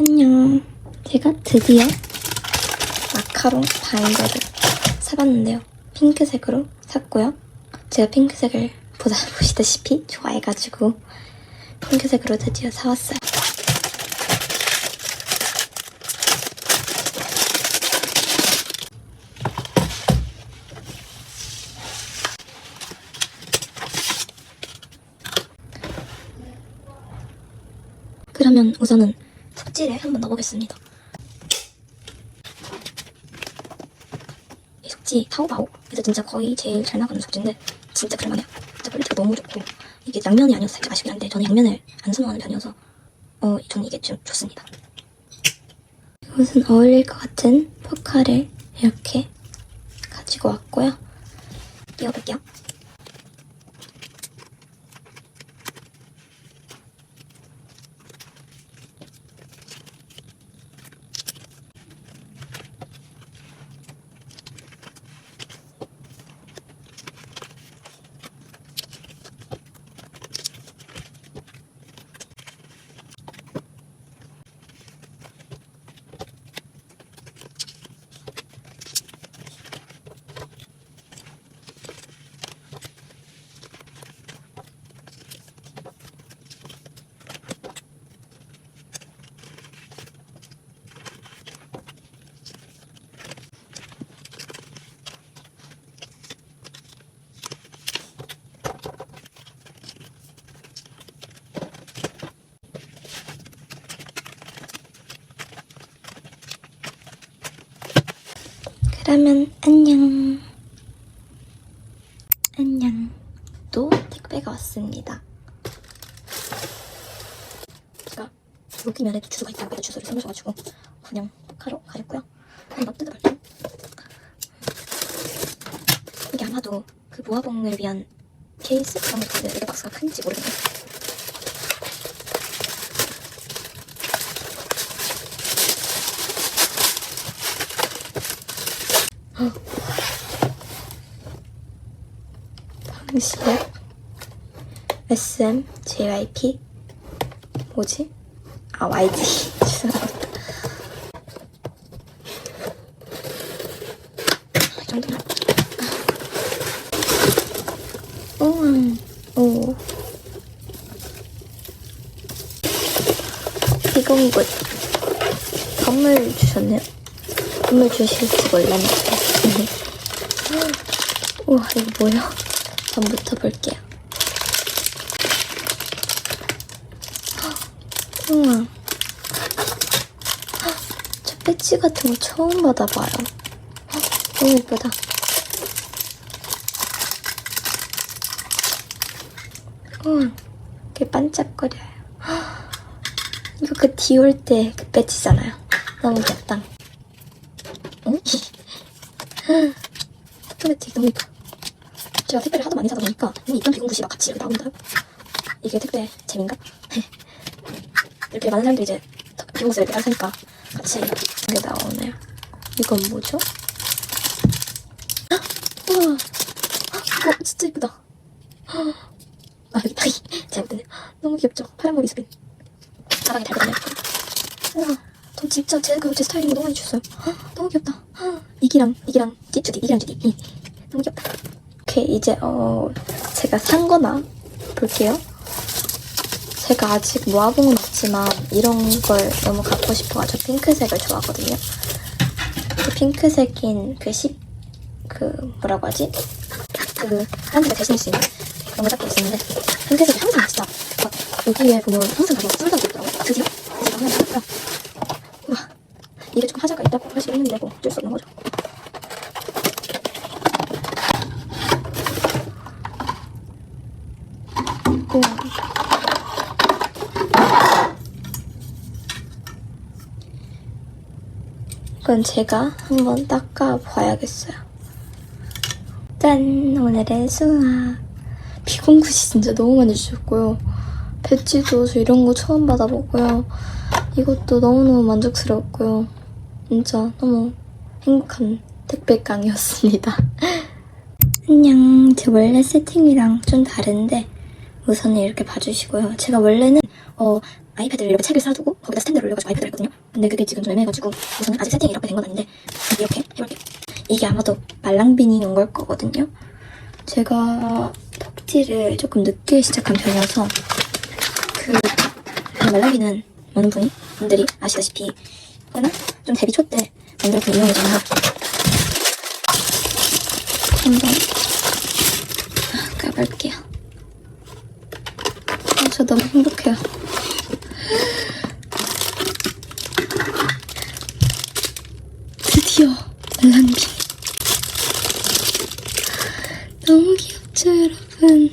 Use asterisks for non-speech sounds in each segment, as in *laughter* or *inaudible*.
안녕. 제가 드디어 마카롱 바인더를 사봤는데요. 핑크색으로 샀고요. 제가 핑크색을 보다 보시다시피 좋아해가지고 핑크색으로 드디어 사왔어요. 그러면 우선은 속지를 한번 넣어보겠습니다. 이 속지 타오바오에서 진짜 거의 제일 잘 나가는 속지인데 진짜 그럴만해요. 진짜 퀄리티가 너무 좋고 이게 양면이 아니어서 살짝 아쉽긴 한데 저는 양면을 안 선호하는 편이어서 어 저는 이게 좀 좋습니다. 이것은 어울릴 것 같은 포카를 이렇게 가지고 왔고요. 끼워볼게요. 그러면 안녕. 안녕. 또 택배가 왔습니다. 제가 여기 면에 주소가 있다고 해서 주소를 써주셔가지고 그냥 카로 가렸고요. 한번 뜯어볼게요. 이게 아마도 그 모아봉을 위한 케이스 그런 것 같은데 이게 박스가 큰지 모르겠네요. 방시혁 SM JYP 뭐지? 아 YG *laughs* 죄송합니다. 이 정도면 우와 오 비공굿 선물 주셨네요. 선물 주실 줄 몰랐는데 우와 이거 뭐야 전부터 볼게요. 우와. 저 배지 같은 거 처음 받아봐요. 너무 예쁘다. 우와. 이렇게 반짝거려요. 이거 그 디올 때 그 배지잖아요. 너무 귀엽다. 응? 배지 너무 예뻐. 제가 택배를 하도 많이 사다 보니까 이미 있던 비공굿이 막 같이 이렇게 나온다. 이게 택배 재미인가? *laughs* 이렇게 많은 사람들이 이제 비공굿을 이렇게 안 사니까 같이 이게 나오네요. 이건 뭐죠? 헉! 우와, 헉, 어, 진짜 예쁘다. 헉. 아 여기 파이 잘못됐네. *laughs* 너무 귀엽죠? 파란 머리 스핀. 가방에 달거든요. 우와, 저 진짜 제가 제 스타일링 너무 많이 주셨어요. 헉, 너무 귀엽다. 헉, 이기랑 이기랑 찌쭈디 이기랑 찌디 이. 너무 귀엽다. 오케이 이제 어 제가 산 거나 볼게요. 제가 아직 모아봉은 없지만 이런 걸 너무 갖고 싶어가지고 핑크색을 좋아하거든요. 그 핑크색인 그 십, 그 뭐라고 하지? 그 사람들이 대신할 수 있는 그런 걸 찾고 있었는데 핑크색이 항상 진짜 막 여기에 보면 항상 가격 쏠다고 있더라고요. 드디어 드디어 하나 나왔고요. 우와 이게 조금 하자가 있다고 할 수 있는데 뭐 어쩔 수 없는 거죠. 우와. 이건 제가 한번 닦아 봐야겠어요. 짠! 오늘의 수학. 비공굿이 진짜 너무 많이 주셨고요. 배지도 저 이런 거 처음 받아보고요. 이것도 너무너무 만족스러웠고요. 진짜 너무 행복한 택배깡이었습니다. *laughs* 안녕. 제 원래 세팅이랑 좀 다른데 우선은 이렇게 봐주시고요. 제가 원래는 어, 아이패드를 이렇게 책을 쌓아두고 거기다 스탠드를 올려가지고 아이패드를 했거든요. 근데 그게 지금 좀 애매해가지고 우선 아직 세팅이 이렇게 된 건 아닌데 이렇게 해볼게요. 이게 아마도 말랑비니 온 걸 거거든요. 제가 덕질을 조금 늦게 시작한 편이어서 그 그냥 말랑비는 많은 분이 분들이 아시다시피 꽤나 좀 데뷔 초 때 만들었던 유형이잖아요. 한번 가볼게요. 아, 저 너무 행복해요. 드디어 말랑비. 너무 귀엽죠, 여러분?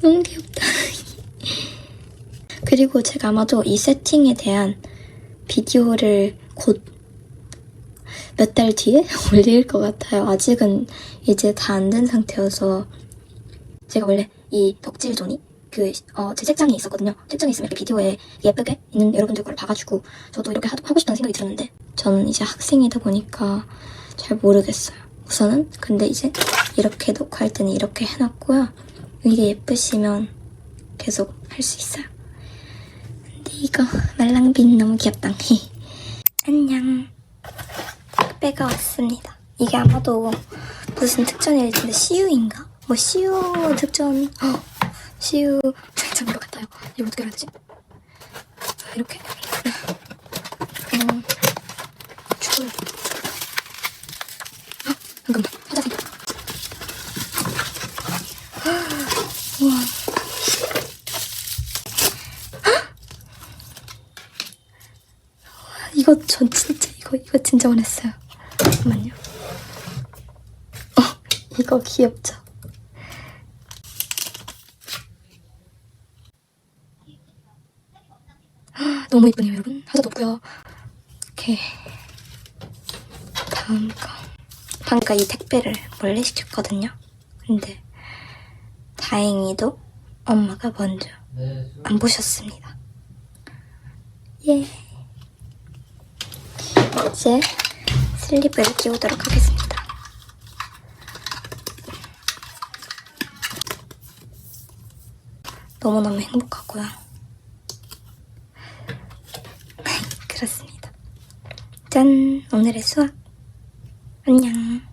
너무 귀엽다. *laughs* 그리고 제가 아마도 이 세팅에 대한 비디오를 곧 몇 달 뒤에 *laughs* 올릴 것 같아요. 아직은 이제 다 안 된 상태여서 제가 원래 이 덕질 존이 그, 어, 제 책장에 있었거든요. 책장에 있으면 이렇게 비디오에 예쁘게 있는 여러분들 걸 봐가지고 저도 이렇게 하, 하고 싶다는 생각이 들었는데 저는 이제 학생이다 보니까 잘 모르겠어요. 우선은 근데 이제 이렇게 녹화할 때는 이렇게 해놨고요. 이게 예쁘시면 계속 할 수 있어요. 이거 말랑빈 너무 귀엽다. *laughs* 안녕. 택배가 왔습니다. 이게 아마도 무슨 특전일 텐데 CU인가? 뭐 CU 특전 어, CU 특전인 것 같아요. 이거 어떻게 해야 되지? 이렇게 음, 줄. 아, 잠깐만 찾아서 우와. 이거 전 진짜 이거 이거 진짜 원했어요. 잠깐만요. 어 이거 귀엽죠? 아, 너무 이쁘네요 여러분. 하나도 없고요. 이렇게 다음 거 방금 이 택배를 몰래 시켰거든요. 근데 다행히도 엄마가 먼저 안 보셨습니다. 예. 이제 슬립을 끼우도록 하겠습니다. 너무너무 행복하고요. *laughs* 그렇습니다. 짠! 오늘의 수학. 안녕.